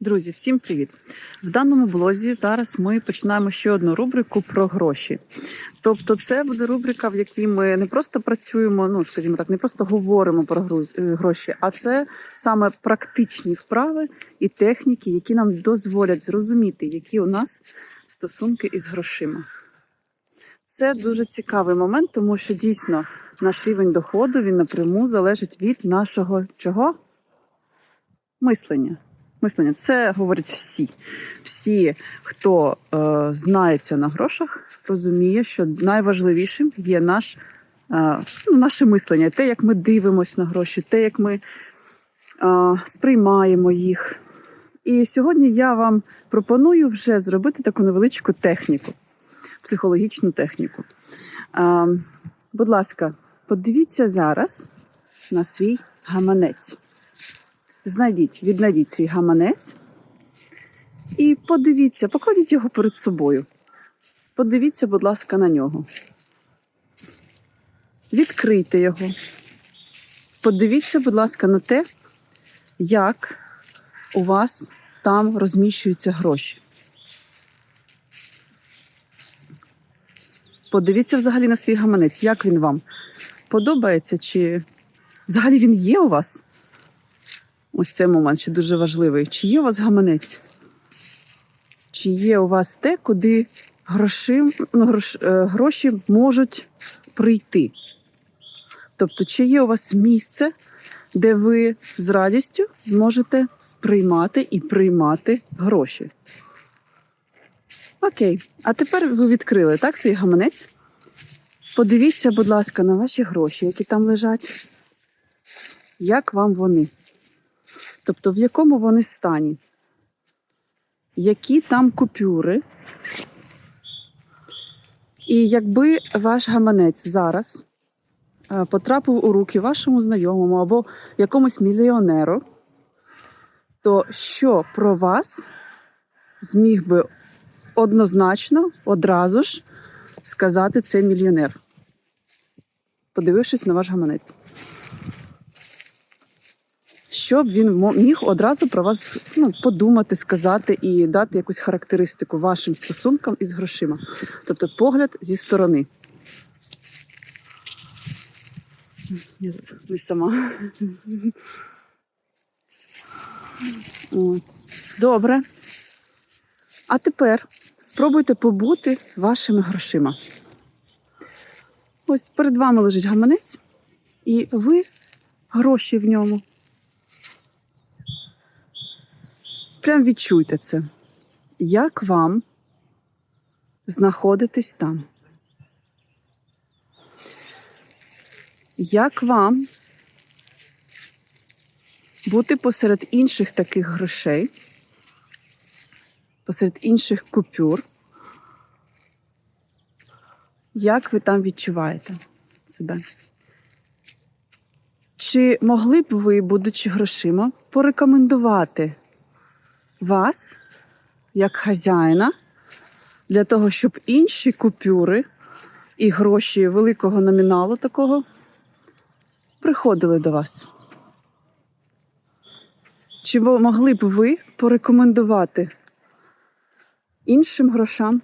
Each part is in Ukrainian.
Друзі, всім привіт! В даному блозі зараз ми починаємо ще одну рубрику про гроші. Тобто, це буде рубрика, в якій ми не просто працюємо, ну скажімо так, не просто говоримо про е, гроші, а це саме практичні вправи і техніки, які нам дозволять зрозуміти, які у нас стосунки із грошима. Це дуже цікавий момент, тому що дійсно наш рівень доходу він напряму залежить від нашого чого? Мислення. Мислення. Це говорять всі. Всі, хто е, знається на грошах, розуміє, що найважливішим є наш, е, ну, наше мислення, те, як ми дивимося на гроші, те, як ми е, сприймаємо їх. І сьогодні я вам пропоную вже зробити таку невеличку техніку, психологічну техніку. Е, будь ласка, подивіться зараз на свій гаманець. Знайдіть, віднайдіть свій гаманець і подивіться, покладіть його перед собою. Подивіться, будь ласка, на нього. Відкрийте його. Подивіться, будь ласка, на те, як у вас там розміщуються гроші. Подивіться взагалі на свій гаманець, як він вам подобається, чи взагалі він є у вас? Ось цей момент ще дуже важливий. Чи є у вас гаманець? Чи є у вас те, куди гроші, ну, грош, е, гроші можуть прийти? Тобто, чи є у вас місце, де ви з радістю зможете сприймати і приймати гроші? Окей, а тепер ви відкрили так, свій гаманець. Подивіться, будь ласка, на ваші гроші, які там лежать. Як вам вони? Тобто в якому вони стані? Які там купюри? І якби ваш гаманець зараз е, потрапив у руки вашому знайомому або якомусь мільйонеру, то що про вас зміг би однозначно одразу ж сказати цей мільйонер, подивившись на ваш гаманець? Щоб він міг одразу про вас ну, подумати, сказати і дати якусь характеристику вашим стосункам із грошима. Тобто погляд зі сторони. Я не сама. Добре. А тепер спробуйте побути вашими грошима. Ось перед вами лежить гаманець, і ви гроші в ньому. Прям відчуйте це. Як вам знаходитись там? Як вам бути посеред інших таких грошей, посеред інших купюр? Як ви там відчуваєте себе? Чи могли б ви, будучи грошима, порекомендувати вас як хазяїна для того, щоб інші купюри і гроші великого номіналу такого приходили до вас? Чи могли б ви порекомендувати іншим грошам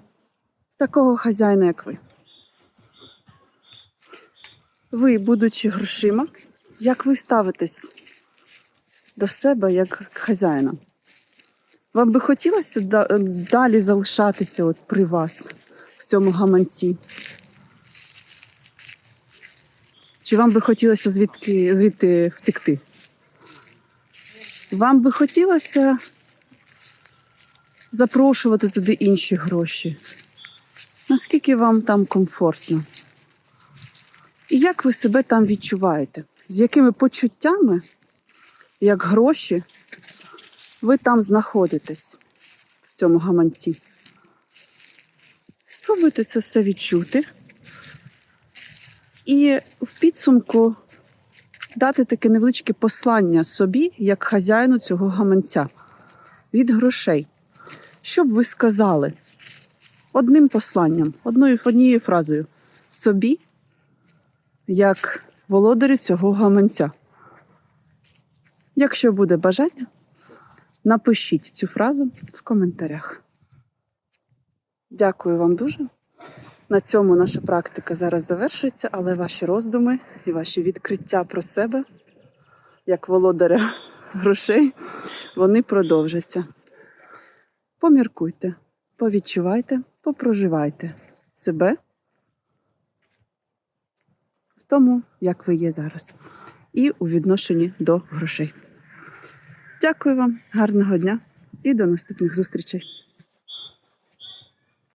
такого хазяїна, як ви? Ви, будучи грошима, як ви ставитесь до себе як хазяїна? Вам би хотілося е, далі залишатися от при вас в цьому гаманці? Чи вам би хотілося звідки, звідти втекти? Вам би хотілося запрошувати туди інші гроші? Наскільки вам там комфортно? І як ви себе там відчуваєте? З якими почуттями, як гроші, ви там знаходитесь в цьому гаманці. Спробуйте це все відчути. І в підсумку дати таке невеличке послання собі, як хазяїну цього гаманця від грошей. Що б ви сказали одним посланням, одною однією фразою собі, як володарю цього гаманця. Якщо буде бажання, Напишіть цю фразу в коментарях. Дякую вам дуже. На цьому наша практика зараз завершується, але ваші роздуми і ваші відкриття про себе, як володаря грошей, вони продовжаться. Поміркуйте, повідчувайте, попроживайте себе в тому, як ви є зараз, і у відношенні до грошей. Дякую вам, гарного дня і до наступних зустрічей!